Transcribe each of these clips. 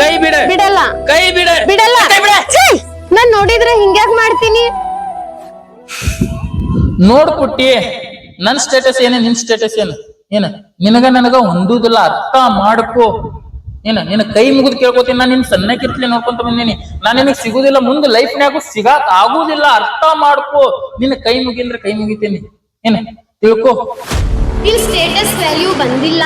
ಕೈ ಬಿಡ. ಬಿಡಲ್ಲ. ಕೈ ಬಿಡ. ಬಿಡಲ್ಲ. ಕೈ ಬಿಡ! ನಾನ್ ನೋಡಿದ್ರೆ ಹಿಂಗ್ಯಾಕ್ ಮಾಡ್ತೀನಿ. ನೋಡ್ ಪುಟ್ಟಿ ನನ್ ಸ್ಟೇಟಸ್ ಏನ ನಿನ್ ಸ್ಟೇಟಸ್ ಏನ? ಏನ ನಿನಗ ನನಗ ಹೊಂದುದಿಲ್ಲ ಅರ್ಥ ಮಾಡ್ಕೋ. ಏನ ನಿನ್ನ ಕೈ ಮುಗಿದ್ ಕೇಳ್ಕೊತೀನಿ ನಾನು ನಿನ್ ಸಣ್ಣಕ್ಕಿರ್ಲಿ ನೋಡ್ಕೊಂತ ಬಂದೀನಿ. ನಾನು ನಿನಗ್ ಸಿಗುದಿಲ್ಲ ಮುಂದೆ ಲೈಫ್ನ್ಯಾಗು ಸಿಗಾಕ್ ಆಗುದಿಲ್ಲ ಅರ್ಥ ಮಾಡ್ಕೋ. ನಿನ್ನ ಕೈ ಮುಗಿಂದ್ರೆ ಕೈ ಮುಗಿತೀನಿ. ಏನ ತಿಳ್ಕೊ. ನಿನ್ ಸ್ಟೇಟಸ್ ವ್ಯಾಲ್ಯೂ ಬಂದಿಲ್ಲ.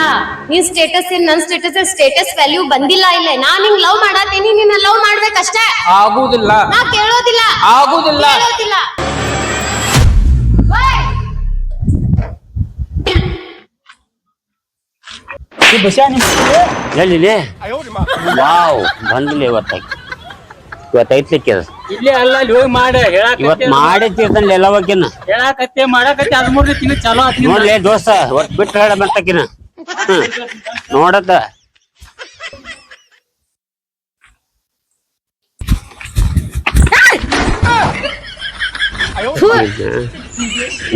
ನಿನ್ ಸ್ಟೇಟಸ್ ಏನ್ ನನ್ ಸ್ಟೇಟಸ್ ಸ್ಟೇಟಸ್ ವ್ಯಾಲ್ಯೂ ಬಂದಿಲ್ಲ ಇಲ್ಲ. ನಾನ್ ನಿಂಗ್ ಲವ್ ಮಾಡಾತೀನಿ ನಿನ್ನ ಲವ್ ಮಾಡ್ಬೇಕಷ್ಟೇ. ಆಗುದಿಲ್ಲ. ನಾ ಕೇಳೋದಿಲ್ಲ. ಆಗುದಿಲ್ಲ. ಕೇಳೋದಿಲ್ಲ. ಎಲ್ಲಿ ವಾವ್ ಬಂದಿಲ್ಲ ಇವತ್ತಾಗಿ ಇವತ್ತೈತ್ಲಿಕ್ಕೆ ಅದು. ಇಲ್ಲೇ ಅಲ್ಲ ಅಲ್ಲಿ ಹೋಗಿ ಮಾಡ. ಇವತ್ ಮಾಡೇ ತೀರ್ತಾನೆ ಎಲ್ಲವಕ್ಕಿನ್ನ ಹೇಳಾಕತ್ತೆ ಮಾಡಾಕತ್ತೆ ಅದ್ ಮೂರ್ ತಿಂಗಳು ಚಲೋ ಆತ್ನಿಂದ. ನೋಡ್ಲಿ ದೋಸ್ತ ಒಟ್ ಬಿಟ್ಟು ಹೇಳ ಬರ್ತಕಿನ ಹ್ಮ್. ನೋಡತ್ತ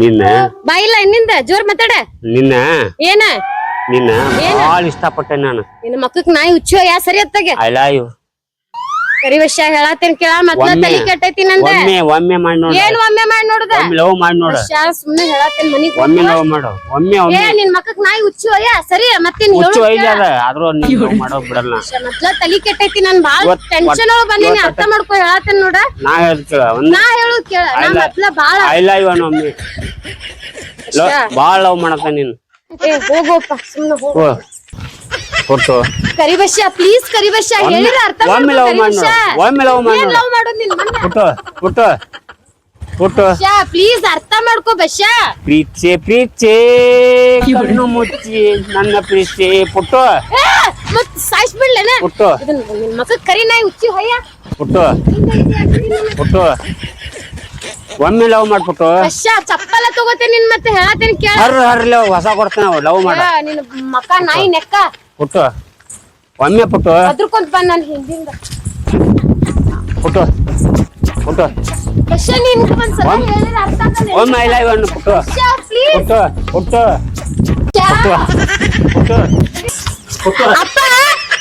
ನಿನ್ನ. ಬಾಯಿಲ್ಲ ಇನ್ನಿಂದ ಜೋರ್ ಮಾತಾಡ. ನಿನ್ನ. ಏನ? ನಿನ್ನ. ಭಾಳ ಇಷ್ಟಪಟ್ಟೆ ನಾನು. ನಿನ್ನ ಮಕ್ಕಕ್ ನಾಯಿ ಹುಚ್ಚು ಯಾ ಸರಿ ಅತ್ತಾಗೆ? ಐ ಲವ್ ಯು ಸರಿ ವಿಷ ಹೇಳತ್ತೇನ್ ಕೇಳ ಒಮ್ಮೆ ತಲಿ ಕೆಟ್ಟೈತಿ ನಂದ. ಒಮ್ಮೆ ಒಮ್ಮೆ ಮಾಡಿ ನೋಡ ಏನ್ ಒಮ್ಮೆ ಮಾಡಿ ನೋಡುದ? ಒಮ್ಮೆ ಲವ್ ಮಾಡಿ ನೋಡ. ಸುಮ್ನೆ ಹೇಳತ್ತೇನ್ ಮನಿ ಒಮ್ಮೆ ಲವ್ ಮಾಡು ಒಮ್ಮೆ ಏ ಒಮ್ಮೆ ನಿನ್ ಮಕ್ಕಕ್ ನಾಯಿ ಹುಚ್ಚು ಅಯ್ಯ? ಸರಿ ಮತ್ತೇನ್ ಹುಚ್ಚು ಹೇಳು ಐಲಿ ಅದ ಆದ್ರೂ ನೀನ್ love ಮಾಡೋಕ್ ಬಿಡಲ್ಲ. ಮೊದ್ಲ ತಲಿ ಕೆಟ್ಟೈತಿ ನಾನ್ ಬಾಳ್ ಟೆನ್ಷನ್ ಒಳಗ್ ಬಂದೀನಿ ಅರ್ಥ ಮಾಡ್ಕೊ ಹೇಳತ್ತೇನ್ ನೋಡ. ನಾ ಹೇಳ್ತೀವ ಒಂದ್ ನಾ ಹೇಳು ಕೇಳ ನಾ. ಮೊದ್ಲ ಬಾಳ ಐ ಲವ್ ಯು ಒಮ್ಮೆ. ಲವ್ ಭಾಳ ಲವ್ ಮಾಡತ್ತ ನೀನು. ಏ ಹೋಗೋಪ್ಪ ಸುಮ್ನೆ ಹೋಗು. ಕೊಟ್ಟು ಕರಿಬಶ್ಯ ಪ್ಲೀಸ್ ಕರಿಬಶ್ಯ ಹೇಳಿದ್ರೆ ಅರ್ಥ ಒಮ್ಮೆ ಲವ್ ಮಾಡು ಒಮ್ಮೆ ಲವ್ ಮಾಡ್ ಲವ್ ಮಾಡು ನಿನ್ ಪುಟ್ಟು ಪುಟ್ಟು ಪುಟ್ಟು. ಪ್ಲೀಸ್ ಅರ್ಥ ಮಾಡ್ಕೋ ಬಶ್ಯ ಪ್ರೀತಿ ಪ್ರೀತಿ ಕಣ್ಣು ಮುಚ್ಚಿ ನನ್ನ ಪ್ರೀತಿ ಪುಟ್ಟು. ಮತ್ ಸಾಯಿಸ್ಬಿಡ್ಲೇನ ಪುಟ್ಟು. ಇದನ್ ನಿನ್ ಮಕ್ಕ ಕರಿ ನಾಯಿ ಉಚ್ಚಿ ಹೊಯ್ಯ. ಪುಟ್ಟು. ಪುಟ್ಟು. ಒಮ್ಮೆ ಲವ್ ಮಾಡ್ಬಿಟ್ಟು ಚಪ್ಪಲ ತಗೋತೇನೆ ನಿನ್ ಮತ್ತೆ ಹೇಳತೇನೆ ಕೇಳ. ಹರ್ ಹರ್ಲಿ ಹೊಸ ಕೊಡ್ತೇನೆ ಲವ್ ಮಾಡ. ನಿನ್ ಮಕ ನಾಯಿ ನೆಕ್ಕ. ಪುಟ್ಟು ಒಮ್ಮೆ ಪುಟ್ಟು ಅದ್ರಕೊಂತ ಬಂದ್ ನಾನು ಹಿಂದಿಂದ. ಪುಟ್ಟು ಪುಟ್ಟು ನೀನ್ ಒಂದ್ಸಲ ಅರ್ಥ ಆಗಲ್ಲ ಒಮ್ಮೆ ಐ ಲೈವ್ ಅನ್ನು ಪುಟ್ಟು ಪ್ಲೀಸ್ ಪುಟ್ಟು ಪುಟ್ಟು ಪುಟ್ಟು ಪುಟ್ಟು ಅಪ್ಪ.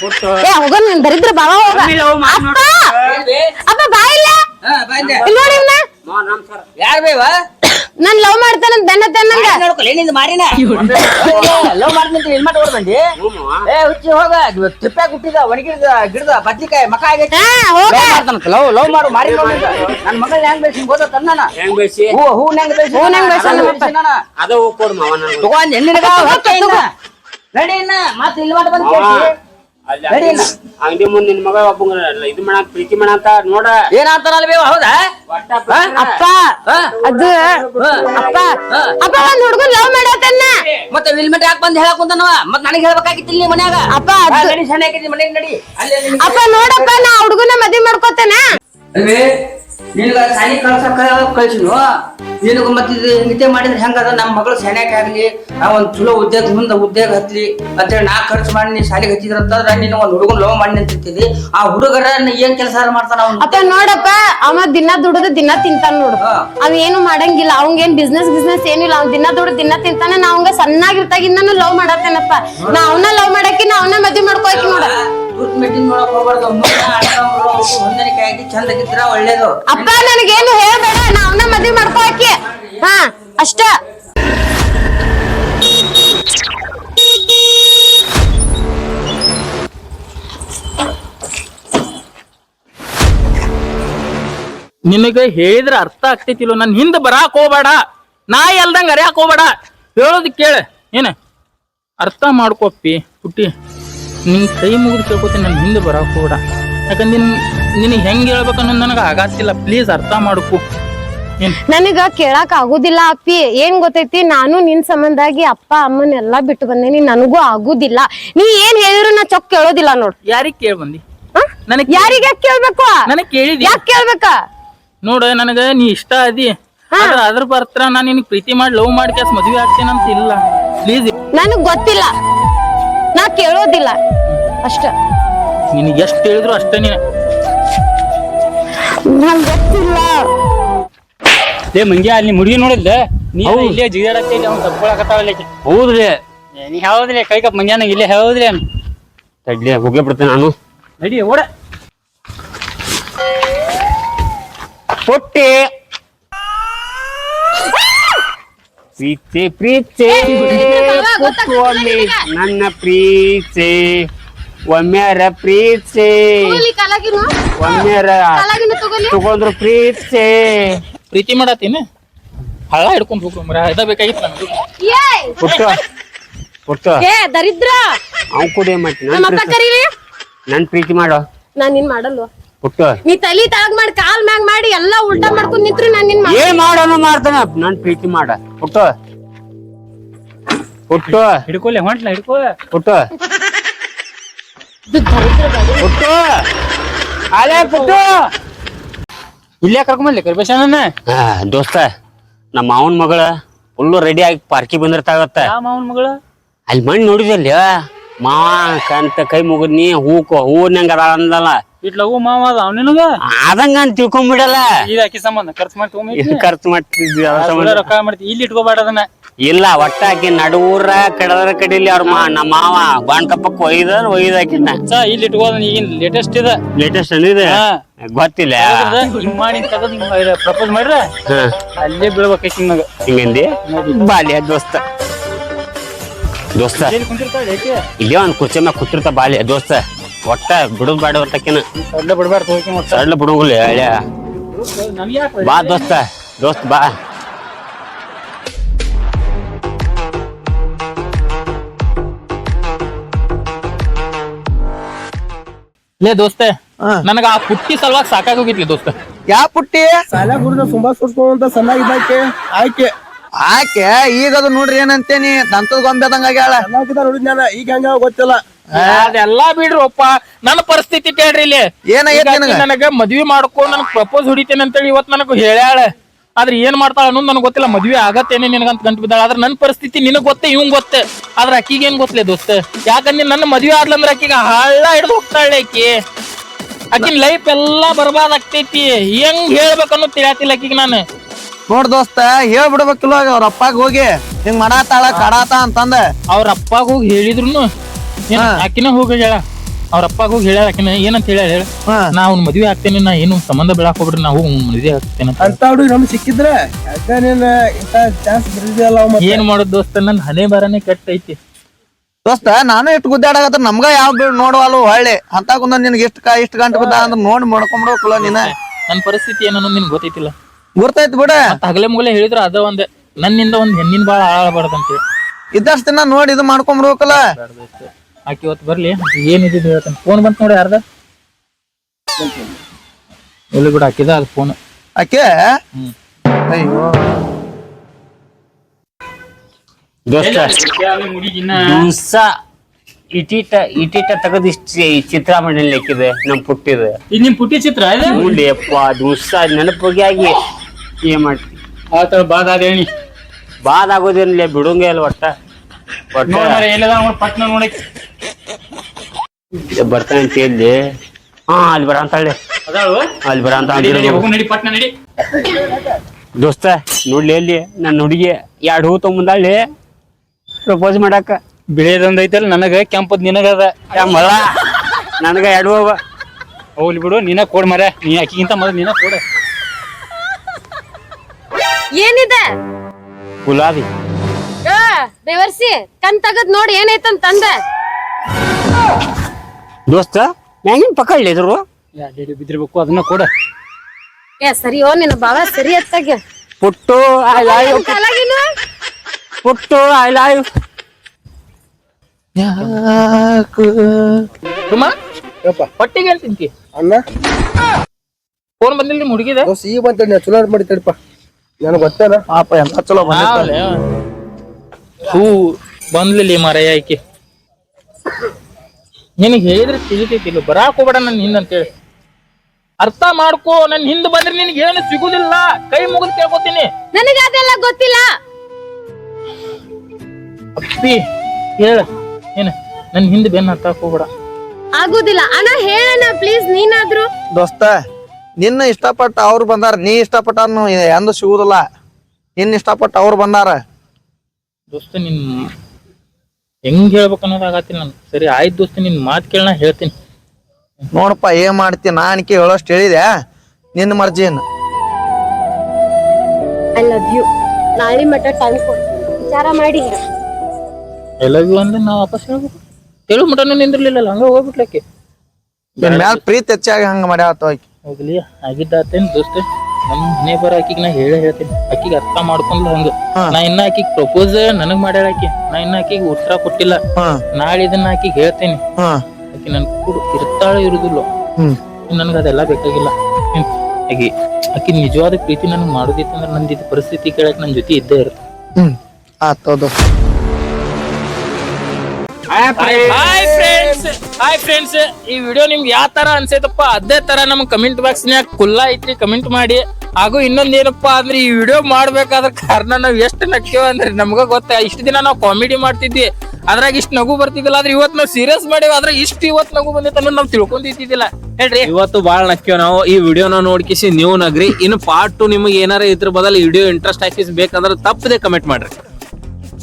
ಪುಟ್ಟು ಏ ಹೋಗ ನೀನ್ ದರಿದ್ರ ಬಾವ ಹೋಗ. ಅಪ್ಪ. ಅಪ್ಪ ಬಾ ಇಲ್ಲ. ಇಲ್ಲಿ ನೋಡಿ ಇವ್ನ. ಯಾರ್ ಬೇವ ನಾನ್ ಲವ್ ಮಾಡ್ತಾನ ದನ್ನ ತನ್ನಂಗ ನೋಡ್ಕೊಳ್ಳಿ ನಿಂದ ಮಾರಿನ? ಲವ್ ಮಾಡ್ತೀನಿ ಇಲ್ಲಿ ಮಾಡಿ ಓಡ್ ಬಂದಿ? ಏ ಹುಚ್ಚಿ ಹೋಗ. ತಿಪ್ಪ್ಯಾಗ ಹುಟ್ಟಿದ ಒಣಗಿದ ಗಿಡದ ಬದ್ನಿಕಾಯಿ ಮಕ ಆಗೈತಿ ಹಾ ಹೋಗ. ಲವ್ ಲವ್ ಲವ್ ಮಾಡು ಮಾರಿ ನನ್ ನನ್ನ ಮಗಳ್ ಹೆಂಗ್ ಬೆಳ್ಸಿ ಗೋದ ತನ್ನ ಹೆಂಗ್ ಬೇಸಿ ಹೂ ಹೂ ಹೆಂಗ್ ಬೆಳ್ಸಿ ಹೂ ಹೆಂಗ್ ನಮ್ಮಪ್ಪ? ಅದ ಹೂ ಕೊಡು ಮಾವ ನನಗೆ. ತಗೊಂಡ್ ಹೆಣ್ಣಿನ ನಡಿ ಇನ್ನ. ಮತ್ತೆ ಇಲ್ಲಿ ಮಾಡಿ ಬಂದ್ ಇನ್ನ ಅಂಗಡಿ ಮುಂದ್ ನಿನ್ ಮಗ ಒಬ್ಬ ಇದು ಮಾಡಕ್ ಪ್ರೀತಿ ಮಾಡಂತ ನೋಡ. ಏನಂತಾರಲ್ಲ ಬೇವ ಹೌದಾ? ಅಪ್ಪ? ಅದು ಅಪ್ಪ ಅಪ್ಪ ಒಂದ್ ಹುಡ್ಗನ್ ಲವ್ ಮಾಡತ್ತನ್ನ. ಮತ್ತೆ ವಿಲ್ಮೆಟ್ ಯಾಕೆ ಬಂದ್ ಹೇಳಕ್ ಕುಂತಾನವ? ಮತ್ ನನಗೆ ಹೇಳ್ಬೇಕಾಗಿತ್ತು ಇಲ್ಲಿ ಮನ್ಯಾಗ? ಅಪ್ಪ ನಡಿ ಸಣ್ಣ ಹಾಕಿದ್ದಿ ಮನೆಗೆ ನಡಿ. ಅಪ್ಪ ನೋಡಪ್ಪ ನಾ ಹುಡುಗನ ಮದ್ವೆ ಮಾಡ್ಕೊತೇನ. ನಿನಗ ಸಾಲಿ ಕಳ್ಸಕ್ಕ ಕಳ್ಸಿನು ನಿನಗ ಮತ್ತೆ ಇದು ಹಿಂಗತೆ ಮಾಡಿದ್ರೆ ಹೆಂಗದ? ನಮ್ಮ ಮಗಳು ಸೆನ್ಯಾಕ ಆಗ್ಲಿ ಆ ಒಂದ್ ಚಲೋ ಉದ್ಯೋಗ ಮುಂದೆ ಉದ್ಯೋಗ ಹತ್ಲಿ ಅಂತೇಳಿ ನಾ ಖರ್ಚು ಮಾಡಿ ನೀ ಶಾಲಿಗ್ ಹಚ್ಚಿದ್ರ ಅಂತಂದ್ರೆ ನೀನು ಒಂದ್ ಹುಡುಗನ್ ಲವ್ ಮಾಡಿ ನಿಂತಿರ್ತಿದಿ. ಆ ಹುಡುಗರ ಏನ್ ಕೆಲಸ ಮಾಡ್ತಾನ ಅವ್ನು? ಅಪ್ಪ ನೋಡಪ್ಪ ಅವ ದಿನ ದುಡಿದು ದಿನ ತಿಂತಾನ ನೋಡು. ಅವ್ ಏನು ಮಾಡಂಗಿಲ್ಲ ಅವಂಗೇನ್ ಬಿಸ್ನೆಸ್ ಬಿಸ್ನೆಸ್ ಏನಿಲ್ಲ ಅವ್ನ ದಿನ ದುಡಿದು ದಿನ ತಿಂತಾನ ನಾ ಅವಂಗ ಸಣ್ಣಾಗಿರ್ತಾಗಿಂದನು ಲವ್ ಮಾಡತ್ತೇನಪ್ಪ. ನಾ ಅವನ ಲವ್ ಮಾಡಕ್ಕೆ ನಾ ಅವನ ಮದ್ವೆ ಮಾಡ್ಕೋಕಿ ನೋಡ. ಹೋಗ್ಬಾರ್ದು. ಮುಂದೆ ಹೊಂದಾಣಿಕೆ ಆಗಿ ಚಂದಾಗಿದ್ರ ಒಳ್ಳೇದು. ಅಪ್ಪ ನನಗೇನು ಹೇಳ್ಬೇಡ. ನಾ ಅವನ ಮದ್ವೆ ಮಾಡ್ಕೋಕಿ ಹಾ ಅಷ್ಟ. ನಿನಗ ಹೇಳಿದ್ರ ಅರ್ಥ ಆಗ್ತೈತಿಲ್ಲ ನನ್ ಹಿಂದ ಬರಾಕ್ ಹೋಗ್ಬೇಡ. ನಾ ಎಲ್ದಂಗ ಅರ್ಯಾಕ್ ಹೋಗ್ಬೇಡ. ಹೇಳೋದ್ ಕೇಳ. ಏನ? ಅರ್ಥ ಮಾಡ್ಕೊಪ್ಪಿ ಪುಟ್ಟಿ. ನಿನ್ ಕೈ ಮುಗಿದು ಕೇಳ್ಕೊತೀನಿ ನನ್ನ ಹಿಂದೆ ಬರಾಕ್ ಕೂಡ ಯಾಕಂದ್ರೆ ನಿನ್ ನಿನಗೆ ಹೆಂಗ್ ಹೇಳ್ಬೇಕನ್ನೋದು ನನಗೆ ಆಗತ್ತಿಲ್ಲ ಪ್ಲೀಸ್ ಅರ್ಥ ಮಾಡ್ಕು ನನಗ ಕೇಳಕ್ ಆಗುದಿಲ್ಲ ಅಪ್ಪಿ. ಏನ್ ಗೊತ್ತೈತಿ? ನಾನು ನಿನ್ ಸಂಬಂಧಾಗಿ ಅಪ್ಪ ಅಮ್ಮನ ಎಲ್ಲಾ ಬಿಟ್ಟು ಬಂದೇನಿ. ನನಗೂ ಆಗುದಿಲ್ಲ. ನೀ ಏನ್ ಹೇಳಿದ್ರು ನಾ ಚೊಕ್ ಕೇಳೋದಿಲ್ಲ ನೋಡ್. ಯಾರಿಗ ಕೇಳ್ ಬಂದಿ? ನನಗೆ ಯಾರಿಗ ಕೇಳ್ಬೇಕು? ನನಗೆ ಕೇಳಿದಿ. ಯಾಕೆ ಕೇಳ್ಬೇಕ? ನೋಡ ನನಗ ನೀ ಇಷ್ಟ ಅದಿ ಆದ್ರ ಅದ್ರ ಬರ್ತ್ರ ನಾನು ನಿನಗ್ ಪ್ರೀತಿ ಮಾಡಿ ಲವ್ ಮಾಡಿ ಕ್ಯಾಸ್ ಮದ್ವೆ ಆಗ್ತೇನಂತ ಇಲ್ಲ. ಪ್ಲೀಸ್ ನನಗ್ ಗೊತ್ತಿಲ್ಲ. ನಾ ಕೇಳೋದಿಲ್ಲ. ಅಷ್ಟ. ನಿನಗೆ ಎಷ್ಟು ಹೇಳಿದ್ರು ಅಷ್ಟೇ ನೀನು. ಏ ಗೊತ್ತಿಲ್ಲ. ಲೇ ಮಂಗ್ಯ ಅಲ್ಲಿ ಮುಡುಗಿ ನೋಡಿದ್ದ ನೀ ಇಲ್ಲೇ ಜಿಗಾಡತ್ತೆ ಅವ್ನು ತಪ್ಕೊಳಕತ್ತಾವಲ್ಲ ಹೌದ್ರಿ. ನೀ ಹೌದ್ರಿ ಕೈ ಕಪ್ ಮಂಗ್ಯಾನ ಇಲ್ಲೇ ಹೌದ್ರಿ ಅವ್ನು. ತಡ್ಲಿ ಹೋಗೇ ಬಿಡ್ತೇನೆ ನಾನು. ನಡಿ ಓಡ. ಪುಟ್ಟಿ. ಪ್ರೀತಿ ಪ್ರೀತಿ. ಕುತ್ಕೊಳ್ಳಿ ಒಮ್ಮೆ ನನ್ನ ಪ್ರೀತಿ. ಒಮ್ಮೆರ ಪ್ರೀತಿ? ಒಮ್ಮ್ಯಾರ ತಗೊಂಡ್ರು ಪ್ರೀತಿ? ಪ್ರೀತಿ ಮಾಡತ್ತೀನಿ. ಹಳ ಹಿಡ್ಕೊಂಡು ಹೋಗ್ರು ಮರ ಇದ ಬೇಕಾಗಿತ್ತು ನಮ್ಗೆ ಪುಟ್ಟ ಪುಟ್ಟು ಏ ದರಿದ್ರ. ಅವ್ ಕೂಡ ಏನ್ ಮಾಡ್ತೀನಿ ನನ್ನ ನನ್ ಪ್ರೀತಿ ಮಾಡೋ. ನಾನು ನಿನ್ ಮಾಡಲ್ವ? ನೀ ತಲಿ ತಳಗ್ ಮಾಡಿ ಕಾಲ್ ಮ್ಯಾಗ್ ಮಾಡಿ ಎಲ್ಲಾ ಉಲ್ಟಾ ಮಾಡ್ಕೊಂಡ್ ನಿಂತ್ರು ನಾನ್ ನಿನ್ ಮಾಡ್- ಏನ್ ಮಾಡೋನು ಮಾಡ್ತಾನ. ನನ್ ಪ್ರೀತಿ ಮಾಡ. ಪುಟ್ಟು ಪುಟ್ಟು ಹಿಡ್ಕೊಲೆ ಹೊಂಟ್ಲ ಹಿಡ್ಕೋ. ಪುಟ್ಟು ಇದು ದರಿದ್ರ ಪುಟ್ಟು ಅಲೆ ಪುಟ್ಟು ಇಲ್ಲೇ ಕರ್ಕೊಂಬಲ್ಲಿ ಕರ್ಬೇಶನ ಆ, ದೋಸ್ತ ನಮ್ಮ ಮಾವನ್ ಮಗಳ ಫುಲ್ಲು ರೆಡಿ ಆಗಿ ಪಾರ್ಕಿ ಬಂದಿರ್ತಾಗತ್ತ. ಆ ಮಾವನ್ ಮಗಳು? ಅಲ್ಲಿ ಮಣ್ಣು ನೋಡಿದಲ್ಲಿ ಮಾವ ಕಂತ ಕೈ ಮುಗಿದ್ನಿ ನೀ ಹೂಕೋ ಹೂವಿನಂಗ ಅದಾಳ ಅಂದಲ್ಲ ಇಟ್ ಲಗು ಮಾವ ಅದ ಅವನಿನಗ ಆದಂಗ ಅಂತ ತಿಳ್ಕೊಂಬಿಡಲ್ಲ. ಇದು ಆಕಿ ಸಂಬಂಧ ಖರ್ಚು ಮಾಡಿ ಖರ್ಚು ಮಾಡ್ತಿದ್ವಿ ಅದ್ರ ಸಂಬಂಧ. ರೊಕ್ಕ ಮಾಡ್ತಿ ಇಲ್ಲಿ ಇಟ್ಕೋಬೇಡ ಅದನ್ನ. ಇಲ್ಲ ಒಟ್ಟ ಆಕಿ ನಡುವೂರ ಕಡದ್ರ ಕಡಿಲಿ ಅವ್ರ ಮಾ ನಮ್ಮ ಮಾವ ಬಾಣ್ ಕಪ್ಪಕ್ ಒಯ್ದ ಒಯ್ದ ಆಕಿನ ಇಲ್ಲಿ ಇಟ್ಕೋದ ಈಗಿನ ಲೇಟೆಸ್ಟ್ ಇದೆ. ಲೇಟೆಸ್ಟ್ ಇದೆ? ಗೊತ್ತಿಲ್ಲ. ಹಿಂಗ್ ಮಾಡಿ ತಗದ್ ಪ್ರಪೋಸ್ ಮಾಡ್ರ ಅಲ್ಲೇ ಹಿಂಗಂದಿ ಬಾಲ್ಯ ದೋಸ್ತ. ದೋಸ್ತ. ಇಲ್ಲೇ ಒಂದ್ ಕುರ್ಚಿ ಮ್ಯಾಗ ಕೂತಿರ್ತ ಬಾಲ್ಯ ದೋಸ್ತ. ಒಟ್ಟ ಬಿಡುದ್ ಬೇಡ ಹೊರ್ತಕಿನ ಸಡ್ಲ ಬಿಡಬಾರ್ದು ಹೋಗಿ ಮತ್ತೆ. ಸಡ್ಲ ಬಿಡುಂಗುಲ್ಲ ಹಳ್ಯ. ನಮ್ಗೆ ಯಾಕೆ ಬಾ ದೋಸ್ತ ದೋಸ್ತ್ ಬಾ. ಲೇ ದೋಸ್ತೆ ನನಗ ಆ ಪುಟ್ಟಿ ಸಲುವಾಗಿ ಸಾಕಾಗಿ ಹೋಗಿತ್ಲಿ ದೋಸ್ತ. ಯಾ ಪುಟ್ಟಿ? ಸಾಲ ಗುರುದ ತುಂಬಾ ಸಣ್ಣ ಸಣ್ಣಾಗಿದ್ದಾಕೆ. ಆಯ್ಕೆ ಆಕೆ ಈಗ ಅದು ನೋಡ್ರಿ ಏನಂತೇನಿ ದಂತದ ಗೊಂಬೆದಂಗ ಆಗ್ಯಾಳ. ಸಣ್ಣಾಗಿದ್ದ ನೋಡಿದ್ ನಾನು ಈಗ ಹಂಗ ಗೊತ್ತಿಲ್ಲ. ಅದೆಲ್ಲಾ ಬಿಡ್ರಪ್ಪ. ನನ್ನ ಪರಿಸ್ಥಿತಿ ಕೇಳ್ರಿ ಇಲ್ಲಿ. ಏನಾಗೈತಿ ನಿನಗ? ನನಗ ಮದ್ವಿ ಮಾಡ್ಕೊ ನನಗ್ ಪ್ರಪೋಸ್ ಹೊಡಿತೇನೆ ಅಂತೇಳಿ ಇವತ್ ನನಗ ಹೇಳ್ಯಾಳ. ಆದ್ರೆ ಏನ್ ಮಾಡ್ತಾಳ ಅನ್ನೋದು ನನಗೆ ಗೊತ್ತಿಲ್ಲ. ಮದ್ವಿ ಆಗತ್ತೇನೆ ನಿನಗಂತ ಗಂಟು ಬಿದ್ದಾಳ. ಆದ್ರೆ ನನ್ನ ಪರಿಸ್ಥಿತಿ ನಿನಗ್ ಗೊತ್ತೇ ಇವಂಗ್ ಗೊತ್ತೆ. ಆದ್ರೆ ಅಕ್ಕಿಗೆ ಏನ್ ಗೊತ್ತಲೇ ದೋಸ್ತ? ಯಾಕಂದ್ರೆ ನನ್ನ ಮದ್ವೆ ಆದ್ಲಂದ್ರ ಅಕ್ಕಿಗೆ ಹಳ್ಳ ಹಿಡ್ದು ಹೋಗ್ತಾಳೆ ಅಕ್ಕಿ. ಆಕಿನ ಲೈಫ್ ಎಲ್ಲಾ ಬರ್ಬಾದ್ ಆಗ್ತೈತಿ. ಹೆಂಗ್ ಹೇಳ್ಬೇಕನ್ನೋ ತಿಳಿಯತಿಲ್ಲ ಅಕ್ಕಿಗೆ ನಾನು. ನೋಡ್ ದೋಸ್ತ ಹೇಳ್ಬಿಡ್ಬೇಕಿಲ್ಲ ಅವ್ರ ಅಪ್ಪಾಗ ಹೋಗಿ ಹಿಂಗ್ ಮಾಡಾತಾಳ ಕಡಾತ ಅಂತಂದ. ಅವ್ರ ಅಪ್ಪಾಗ ಹೋಗಿ ಹೇಳಿದ್ರು ಆಕಿನ ಹೋಗ್ಯಾಳ ಹೇಳ ಅವ್ರ ಅಪ್ಪಾಗ ಹೋಗಿ ಹೇಳ್ಯಾಳ ಆಕಿನ ಏನಂತ ಹೇಳ್ಯಾಳ ಹೇಳ. ಹಾ. ನಾ ಅವ್ನ ಮದ್ವೆ ಆಗ್ತೇನೆ ನಾ ಏನು ಸಂಬಂಧ ಬೆಳಕ್ ಹೋಗ್ಬಿಡ್ರಿ ನಾವು ಮದ್ವೆ ಆಗ್ತೇನೆ ಅಂತ. ಅಂತ ಹುಡುಗಿ ನಮ್ಗೆ ಸಿಕ್ಕಿದ್ರೆ ನೀನ್ ಇಂತ ಚಾನ್ಸ್ ಬಿಡಿದಲ್ಲ ಏನ್ ಮಾಡೋದ್ ದೋಸ್ತ ನನ್ ಹಣೆ ಬಾರನೆ ಕೆಟ್ಟ ಐತಿ. ದೋಸ್ತ ನಾನು ಇಷ್ಟು ಗುದ್ದಾಡಕತ್ತ ನಮ್ಗ ಯಾವ ಬೀಳ್ ನೋಡುವಲ್ಲ ಹೊಳ್ಳಿ. ಅಂತ ಕುಂದ ನಿನ್ಗೆ ಇಷ್ಟ ಕಾ ಇಷ್ಟ ಗಂಟೆ ಗುದ್ದ ಅಂದ್ರೆ ನೋಡಿ ಮಾಡ್ಕೊಂಡ್ಬಿಡ್ಬೇಕಲ್ಲ ನೀನ. ನನ್ ಪರಿಸ್ಥಿತಿ ಏನೋ ನಿನ್ ಗೊತ್ತೈತಿಲ್ಲ. ಗುರ್ತೈತಿ ಬಿಡ. ಮತ್ತ ಹಗಲೆ ಮುಗಲೆ ಹೇಳಿದ್ರ ಅದ ಒಂದ್. ನನ್ನಿಂದ ಒಂದ್ ಹೆಣ್ಣಿನ ಬಾಳ ಆಳಬಾರ್ದಂತೇಳಿ ಇದ್ದಷ್ಟ ದಿನ ನೋಡಿ ಇದು ಮಾಡ್ಕೊಂಡ್ಬಿಡ್ಬೇಕಲ್ಲ ಆಕಿ ಇವತ್ತು ಬರ್ಲಿ. ಏನಿದ್ದು ಹೇಳ್ತಾನೆ ಫೋನ್ ಬಂತ ನೋಡಿ ಯಾರ್ದ? ಎಲ್ಲಿ ಬಿಡ ಹಾಕಿದ ಅದು ಫೋನ್ ಆಕೆ. ಅಯ್ಯೋ. ದೋಸ್ತ ದಿವ್ಸ ಇಟಿಟ ಇಟಿಟ ತೆಗದ್ ಇಷ್ಟ ಚಿತ್ರ ಮಾಡಿ ಲೆಕ್ಕಿದೆ ನಮ್ ಪುಟ್ಟಿದ. ಇದು ನಿಮ್ ಪುಟ್ಟಿ ಚಿತ್ರ ನೋಡಿ ಅಪ್ಪ ದಿವ್ಸ ನೆನಪಿಗೆ ಆಗಿ ಏನ್ ಮಾಡ್ತಿ? ಆತರ ಬಾದ ಹೇಳಿ. ಬಾದ್ ಆಗೋದೇನಿಲ್ಲ ಬಿಡುಂಗೆ ಇಲ್ಲ ಒಟ್ಟ. ಪಟ್ನ ನೋಡಕ್ ಬರ್ತಾನೆ ಅಂತ ಹೇಳಿ ಹಾ ಅಲ್ಲಿ ಬರ ಅಂತ ಅದಾಳು? ಅಲ್ಲಿ ಬರ ಅಂತ ದೋಸ್ತ ನೋಡ್ಲಿ ಎಲ್ಲಿ? ನನ್ನ ಹುಡುಗಿ ಎರಡು ಹೂ ತಗೊಂಬಂದಾಳಿ. ಪ್ರಪೋಸ್ ಮಾಡಾಕ. ಬಿಳಿಯದೊಂದ್ ಐತಲ್ಲ ನನಗ ಕೆಂಪದ್ ನಿನಗದ. ಯಾ ಮಳ ನನಗ ಎರಡು ಹೂವ ಹೋಗ್ಲಿ ಬಿಡು ನೀನ ಕೊಡ್ ಮರ ನೀ ಅಕ್ಕಿಗಿಂತ ಮೊದಲು ನೀನ ಕೊಡ. ಏನಿದೆ? ಗುಲಾಬಿ. ಬೇವರ್ಸಿ ಕಣ್ ತಗದ್ ನೋಡಿ ಏನೈತಂತ ತಂದೆ. ದೋಸ್ತ ಮ್ಯಾಗಿನ ಪಕ್ಕ ಇಳಿದ್ರು ಎರಡು ಬಿದ್ದಿರ್ಬೇಕು ಅದನ್ನ ಕೊಡ. ಏ ಸರಿ ಓ ನಿನ್ನ ಬಾವ ಸರಿ ಅತ್ತಾಗ ಪುಟ್ಟು ಐ ಲವ್ ಯು. ಕಾಲಾಗಿನು ಪುಟ್ಟು ಐ ಲವ್ ಯಾಕು? ಸುಮ್ಮ ಯಪ್ಪ ಹೊಟ್ಟಿಗೆ ಏನ್ ತಿಂತಿ? ಅಣ್ಣ? ಫೋನ್ ಬಂದಿಲ್ಲ ನಿಮ್ ಹುಡುಗಿದೆ? ದೋಸ್ತ ಈಗ ಚಲೋ ಮಾಡಿ ತಡಿಪ ನನಗೆ ಗೊತ್ತಲ್ಲ ಪಾಪ ಎಂತ ಚಲೋ ಬಂದಿರ್ತಾಳೆ ಹೂ ಬಂದ್ಲಿಲ್ಲ ಮಾರಯ್ಯ ಆಕಿ ನಿನಗೆ ಹೇಳಿದ್ರೆ ತಿಳಿತೈತಿಲ್ಲ ಬರಾಕ್ ಹೋಗ್ಬೇಡ ನನ್ನ ಹಿಂದೆ ಅಂತೇಳಿ ಅರ್ಥ ಮಾಡ್ಕೋ ನನ್ನ ಹಿಂದ್ ಬಂದ್ರೆ ನಿನಗೆ ಏನು ಸಿಗುದಿಲ್ಲ? ಕೈ ಮುಗಿದು ಕೇಳ್ಕೊತೀನಿ. ನನಗೆ ಅದೆಲ್ಲ ಗೊತ್ತಿಲ್ಲ. ಅಪ್ಪಿ ಹೇಳ. ಏನ ನನ್ನ ಹಿಂದ್ ಬೆನ್ನ ಹತ್ತಾಕ್ ಹೋಗ್ಬೇಡ. ಆಗುದಿಲ್ಲ. ಅಣ್ಣ ಹೇಳಣ್ಣ ಪ್ಲೀಸ್ ನೀನಾದ್ರು. ದೋಸ್ತ ನಿನ್ನ ಇಷ್ಟಪಟ್ಟ ಅವ್ರು ಬಂದಾರ ನೀ ಇಷ್ಟಪಟ್ಟ ಎಂದು ಸಿಗುದಿಲ್ಲ. ನಿನ್ನ ಇಷ್ಟಪಟ್ಟ ಅವ್ರು ಬಂದಾರ. ದೋಸ್ತ ನಿನ್ ಹೆಂಗ್ ಹೇಳ್ಬೇಕು ಅನ್ನೋದಾಗತ್ತಿಲ್ಲ ನಾನು ಸರಿ ಆಯ್ತು ದೋಸ್ತ ನಿನ್ ಮಾತು ಕೇಳ ಹೇಳ್ತೀನಿ. ನೋಡಪ್ಪ ಏನ್ ಮಾಡ್ತಿ ನಾನಿಕೆ ಹೇಳೋಷ್ಟು ಹೇಳಿದೆ. ನಿನ್ನ ಮರ್ಜಿ ಏನು ಐ ಲವ್ ಯು ನಾಳೆ ಮಟ್ಟ ಟೈಮ್ ಕೊಡ್ತೀನಿ ವಿಚಾರ ಮಾಡಿ ಹೇಳು. ಎಲ್ಲ ಯು ಅಂದ್ರೆ ನಾವು ವಾಪಸ್ ಹೇಳ್ಬೇಕು. ಹೇಳು ಮಟನು ನಿಂದಿರ್ಲಿಲ್ಲ ಹಂಗ ಹೋಗ್ಬಿಟ್ಲಕ್ಕೆ ನಿನ್ ಮ್ಯಾಲ ಪ್ರೀತಿ ಹೆಚ್ಚಾಗಿ ಹಂಗ ಮಾಡ್ಯಾತ ಆಕಿ. ಹೋಗ್ಲಿ ಆಗಿದ್ದಾತೇನ್ ದೋಸ್ತ. ನಮ್ ಮನೆ ಬರ ಆಕಿಗ್ ನಾ ಹೇಳೇ ಹೇಳ್ತೀನಿ. ಆಕಿಗೆ ಅರ್ಥ ಮಾಡ್ಕೊಂಡ್ ಹಂಗ. ಹಾ. ನಾ ಇನ್ನ ಆಕಿಗ್ ಪ್ರಪೋಸ್ ನನಗ್ ಮಾಡ್ಯಾಳ ಆಕಿ. ನಾ ಇನ್ನ ಆಕಿಗೆ ಉತ್ತರ ಕೊಟ್ಟಿಲ್ಲ. ಹಾ. ನಾಳೆ ಇದನ್ನ ಆಕಿಗೆ ಹೇಳ್ತೇನೆ. ಹಾ. ಆಕಿ ನನ್ ಕೂಡ ಇರ್ತಾಳ ಇರುದಿಲ್ಲ. ಹ್ಮ್. ನನಗೆ ಅದೆಲ್ಲ ಬೇಕಾಗಿಲ್ಲ. ಹ್ಮ್. ಆಕಿ ಆಕಿ ನಿಜವಾದ ಪ್ರೀತಿ ನನಗೆ ಮಾಡೋದಿತ್ತಂದ್ರೆ ನಂದು ಇದು ಪರಿಸ್ಥಿತಿ ಕೇಳಕ್ ನನ್ ಜೊತೆ ಇದ್ದೇ ಇರುತ್ತೆ. ಹ್ಮ್. ಆತೋದು ಹಾಯ್ ಫ್ರೆಂಡ್ಸ್ ಹಾಯ್ ಫ್ರೆಂಡ್ಸ್ ಈ ವಿಡಿಯೋ ನಿಮ್ಗೆ ಯಾವ ತರ ಅನ್ಸೈತಪ್ಪ ಅದೇ ತರ ನಮ್ ಕಮೆಂಟ್ ಬಾಕ್ಸ್ ನ್ಯಾಗ ಕುಲ್ಲ ಐತ್ರಿ ಕಮೆಂಟ್ ಮಾಡಿ. ಹಾಗೂ ಇನ್ನೊಂದ್ ಏನಪ್ಪಾ ಅಂದ್ರೆ ಈ ವಿಡಿಯೋ ಮಾಡ್ಬೇಕಾದ್ರ ಕಾರಣ ನಾವ್ ಎಷ್ಟು ನಕ್ಕೇವ ಅಂದ್ರೆ ನಮ್ಗ ಗೊತ್ತ ಇಷ್ಟು ದಿನ ನಾವು ಕಾಮಿಡಿ ಮಾಡ್ತಿದ್ವಿ. ಅದ್ರಾಗ ಇಷ್ಟು ನಗು ಬರ್ತಿದ್ದಿಲ್ಲ ಆದ್ರೆ ಇವತ್ತು ನಾವು ಸೀರಿಯಸ್ ಮಾಡೇವ ಅದ್ರಾಗ ಇಷ್ಟು ಇವತ್ತು ನಗು ಬಂದಿತ್ತು ಅನ್ನೋದು ನಾವು ತಿಳ್ಕೊಂಡಿದ್ದಿದ್ದಿಲ್ಲ. ಹೇಳ್ರಿ. ಇವತ್ತು ಬಾಳ್ ನಕ್ಕೇವ್ ನಾವು. ಈ ವಿಡಿಯೋನ ನೋಡ್ಕಿಸಿ ನೀವು ನಗ್ರಿ. ಇನ್ನು ಪಾರ್ಟ್ ಟು ನಿಮಗೆ ಏನಾರ ಇದ್ರ ಬದಲು ವಿಡಿಯೋ ಇಂಟ್ರೆಸ್ಟ್ ಹಾಕಿಸ್ ಬೇಕಂದ್ರೆ ತಪ್ಪದೆ ಕಮೆಂಟ್ ಮಾಡ್ರಿ.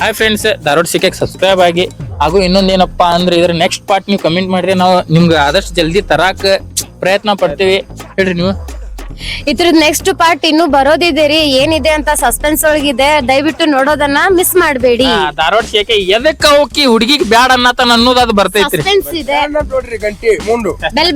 ಹಾಯ್ ಫ್ರೆಂಡ್ಸ್ ಧಾರವಾಡ ಸಿಕ್ಕಕ್ಕೆ ಸಬ್ಸ್ಕ್ರೈಬ್ ಆಗಿ. ಹಾಗೂ ಇನ್ನೊಂದ್ ಏನಪ್ಪಾ ಅಂದ್ರೆ ಇದ್ರ ನೆಕ್ಸ್ಟ್ ಪಾರ್ಟ್ ನೀವು ಕಮೆಂಟ್ ಮಾಡಿದ್ರೆ ನಾವು ನಿಮ್ಗೆ ಆದಷ್ಟು ಜಲ್ದಿ ತರಾಕ ಪ್ರಯತ್ನ ಪಡ್ತೀವಿ. ಹೇಳ್ರಿ ನೀವು. ಇದ್ರ ನೆಕ್ಸ್ಟ್ ಪಾರ್ಟ್ ಇನ್ನು ಬರೋದಿದೆ ರೀ. ಏನಿದೆ ಅಂತ ಸಸ್ಪೆನ್ಸ್ ಒಳಗಿದೆ. ದಯವಿಟ್ಟು ನೋಡೋದನ್ನ ಮಿಸ್ ಮಾಡಬೇಡಿ. ಧಾರವಾಡ ಶೇಖೆ ಎದಕ್ಕ ಹೋಗಿ ಹುಡುಗಿಗೆ ಬ್ಯಾಡ ಅನ್ನತನ ಅನ್ನೋದು ಅದು ಬರ್ತೈತ್ರಿ. ಸಸ್ಪೆನ್ಸ್ ಇದೆ. ನೋಡ್ರಿ ಗಂಟೆ ಮುಂಡು. ಬೆಲ್